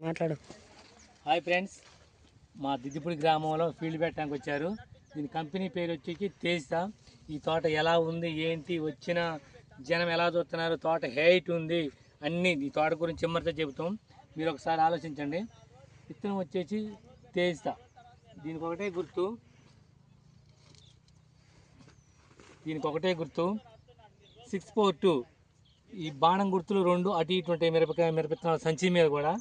మాట్లాడు. Hi friends మా దిద్దిపూడి గ్రామంలో ఫీల్డ్ పెట్టడానికి వచ్చారు. దీని కంపెనీ పేరు వచ్చేసి తేజ. ఈ తోట ఎలా ఉంది ఏంటి వచ్చిన జనం ఎలా చూస్తున్నారు తోట హైట్ ఉంది అన్నీ ఈ తోట గురించి చిమ్మరితో చెబుతాం. మీరు ఒకసారి ఆలోచించండి. విత్తనం వచ్చేసి తేజ. దీనికి ఒకటే గుర్తు. దీనికి ఒకటే గుర్తు. సిక్స్ ఫోర్ టూ ఈ బాణం గుర్తులు రెండు అటు ఇటు ఉంటాయి మిరపకాయ మిరపిత్తనాలు సంచి మీద కూడా.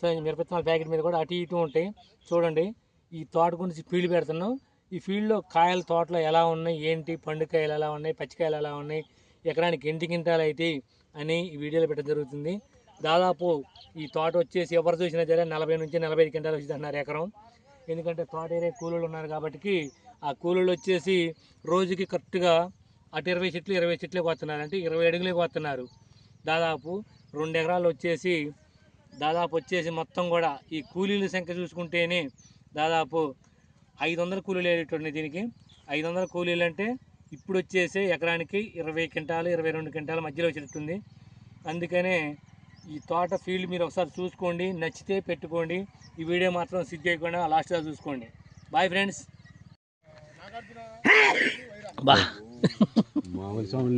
సో ఈ ప్యాకెట్ మీద కూడా అటు ఇటు ఉంటాయి. చూడండి ఈ తోట గురించి ఫీల్డ్ పెడుతున్నాం. ఈ ఫీల్డ్లో కాయల తోటలో ఎలా ఉన్నాయి ఏంటి పండుకాయలు ఎలా ఉన్నాయి పచ్చికాయలు ఎలా ఉన్నాయి ఎకరానికి ఎన్ని కింటాలు అయితే అని ఈ వీడియోలో పెట్టడం జరుగుతుంది. దాదాపు ఈ తోట వచ్చేసి ఎవరు చూసినా సరే నలభై నుంచి నలభై ఐదు క్వింటాలు వచ్చింది అన్నారు ఎకరం. ఎందుకంటే తోట ఏరియా కూలీలు ఉన్నారు కాబట్టి ఆ కూలీలు వచ్చేసి రోజుకి కరెక్ట్గా అటు ఇరవై చెట్లు ఇరవై చెట్లే కోస్తున్నారు. అంటే ఇరవై అడుగులే కోస్తున్నారు. దాదాపు రెండు ఎకరాలు వచ్చేసి దాదాపు వచ్చేసి మొత్తం కూడా ఈ కూలీల సంఖ్య చూసుకుంటేనే దాదాపు ఐదు వందల కూలీలు వేయటండి దీనికి. ఐదు వందల కూలీలు అంటే ఇప్పుడు వచ్చేసి ఎకరానికి ఇరవై క్వింటాలు ఇరవై రెండు క్వింటాల మధ్యలో వచ్చేటట్టుంది. అందుకనే ఈ తోట ఫీల్డ్ మీరు ఒకసారి చూసుకోండి నచ్చితే పెట్టుకోండి. ఈ వీడియో మాత్రం సిద్ధ చేయకుండా లాస్ట్గా చూసుకోండి. బాయ్ ఫ్రెండ్స్ బా. మామూలు సౌండ్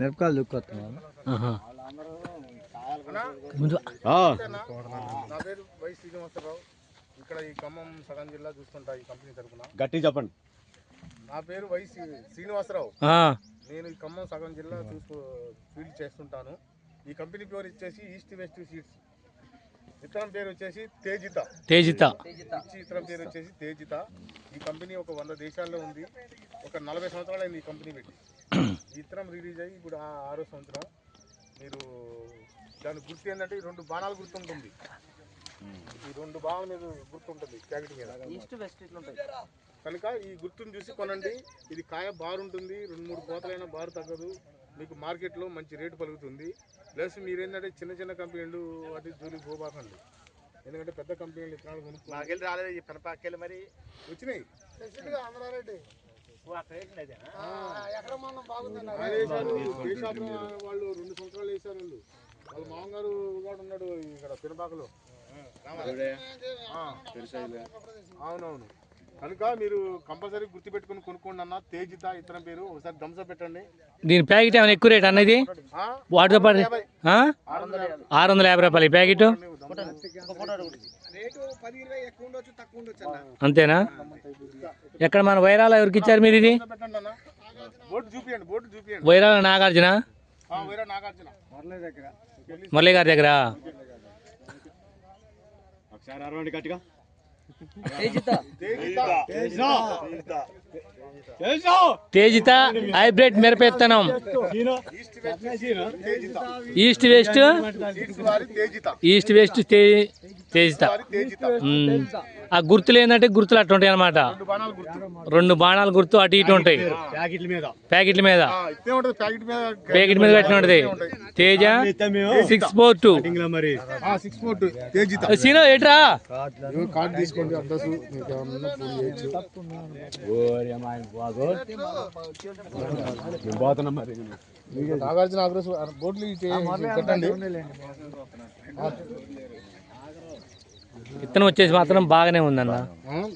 మిరపకాయలు దుక్కొస్తున్నాను. ముందు నా పేరు వై శ్రీనివాసరావు. ఇక్కడ ఈ ఖమ్మం సగం జిల్లా చూస్తుంటా ఈ కంపెనీ తరఫున గట్టి చెప్పండి. నా పేరు వై శ్రీ- శ్రీనివాసరావు. నేను ఈ ఖమ్మం సగం జిల్లా చూస్తూ ఫీల్డ్ చేస్తుంటాను. ఈ కంపెనీ పేరు వచ్చేసి ఈస్ట్ వెస్ట్ సీడ్స్. విత్తనం పేరు వచ్చేసి తేజిత. తేజిత. విత్తనం పేరు వచ్చేసి తేజిత. ఈ కంపెనీ ఒక వంద దేశాల్లో ఉంది. ఒక నలభై సంవత్సరాలు అయింది ఈ కంపెనీ పెట్టి. విత్తనం రిలీజ్ అయ్యి ఇప్పుడు ఆ ఆరో సంవత్సరం. మీరు దాని గుర్తు ఏంటంటే ఈ రెండు బాణాలు గుర్తుంటుంది. ఈ రెండు బాణాల మీద గుర్తుంటుంది ప్యాకెట్ మీద. ఈస్ట్ వెస్ట్ ఇట్లుంటాయి కనుక ఈ గుర్తును చూసి కొనండి. ఇది కాయ బారుంటుంది రెండు మూడు కోతలైనా బారు తగ్గదు. మీకు మార్కెట్లో మంచి రేటు పలుకుతుంది. ప్లస్ మీరేంటంటే చిన్న చిన్న కంపెనీలు వాటి జోలికి పోబాకండి. ఎందుకంటే పెద్ద కంపెనీలు ఇత్తనాలు కొనుక్కో మాకెళ్ళి రాలేదు ఈ పెనపాకెళ్ళి మరి. వచ్చినాయి. ఆంధ్రారెడ్డి. వాళ్ళు రెండు సంవత్సరాలు వేశారు వాళ్ళు. వాళ్ళ మామగారు కూడా ఉన్నాడు ఇక్కడ పినపాకలో. అవునవును. కనుక మీరు కంపల్సరీ గుర్తుపెట్టుకుని కొనుక్కోండి అన్న. తేజిత ఇతరం పేరు. ఒకసారి దంస పెట్టండి. దీని ప్యాకెట్ ఏమైనా ఎక్కువ రేట్ అన్నది? వాటితో పాటు? ఆరు వందల యాభై. ఆరు వందల యాభై. రూపాయలు ఈ ప్యాకెట్? రేటు పది ఇరవై ఎక్కువ ఉండొచ్చు తక్కువ ఉండొచ్చు అన్న. అంతేనా? ఎక్కడ మన వైరాల ఎవరికి ఇచ్చారు మీరు ఇది? వైరాల నాగార్జున? ఆ, వీర నాగార్జున. మురళి గారి దగ్గర. తేజిత. హైబ్రిడ్ మిరప విత్తనం ఈస్ట్ వెస్ట్? సీడ్స్ వారి తేజిత. East west Tejitha. ఆ గుర్తులు ఏంటంటే గుర్తులు అట్లా ఉంటాయి అనమాట రెండు బాణాలు గుర్తు. రెండు బాణాలు గుర్తు అటు ఇటు ఉంటాయి. ప్యాకెట్ల మీద. ప్యాకెట్ల మీద. ఆ, ఇట్టే ఉంటుంది ప్యాకెట్ మీద ప్యాకెట్ మీద కట్టిన ఉంటది. Teja six four two. Sino మీకు నాగార్జున అడ్రస్ బోర్డులు ఇచ్చి పెట్టండి. విత్తనం వచ్చేసి మాత్రం బాగానే ఉందన్న.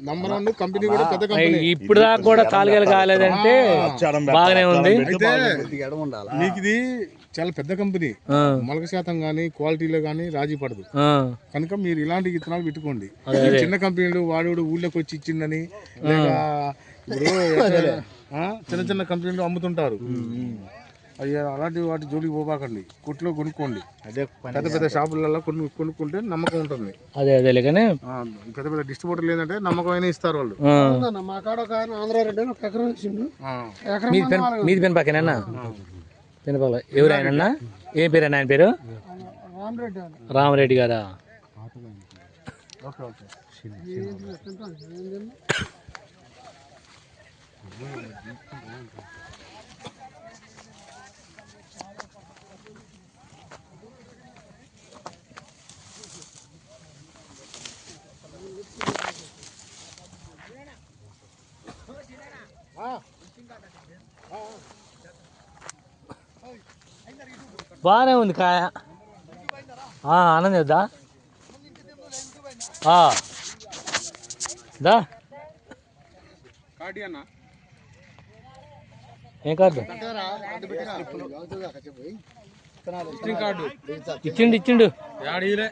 నంబర్ వన్ కంపెనీ కూడా పెద్ద కంపెనీ ఇప్పుడు దాకా కూడా తాలుగాలు కాలేదంటే బాగానే ఉంది. అయితే మీకు ఇది చాలా పెద్ద కంపెనీ మొలక శాతం కానీ క్వాలిటీలో కానీ రాజీ పడదు. ఆ, కనుక మీరు ఇలాంటి విత్తనాలు పెట్టుకోండి. చిన్న కంపెనీలు వాడు ఊళ్ళోకి వచ్చి ఇచ్చిందని లేక ఇప్పుడు చిన్న చిన్న కంపెనీలు అమ్ముతుంటారు. అయ్యా అలాంటి వాటి జోలికి పోబాకండి. కొట్లో కొనుక్కోండి. అదే పెద్ద పెద్ద షాపులలో కొను కొనుక్కుంటే నమ్మకం ఉంటుంది. అదే అదేలే కానీ ఆ, పెద్ద పెద్ద డిస్ట్రిబ్యూటర్లు ఏంటంటే నమ్మకమైన ఇస్తారు వాళ్ళు. మా కాడ ఒక ఆయన ఆంధ్రారెడ్డి అని ఒక ఎకరం ఇచ్చిండు. మీది పెన్ మీది పెన్ పక్కన పెన్ పక్కన ఎవరు ఆయన ఏం పేరు ఆయన పేరు? రామరెడ్డి గారా? ఓకే ఓకే బాగానే ఉంది కాయ. ఆ, ఆనంద్ దా. ఆ. దా. ఏం కార్డు? ఇచ్చిండు ఇచ్చిండు. యాడీలే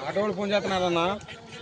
ఆటో వాళ్ళు ఫోన్ చేస్తున్నారన్నా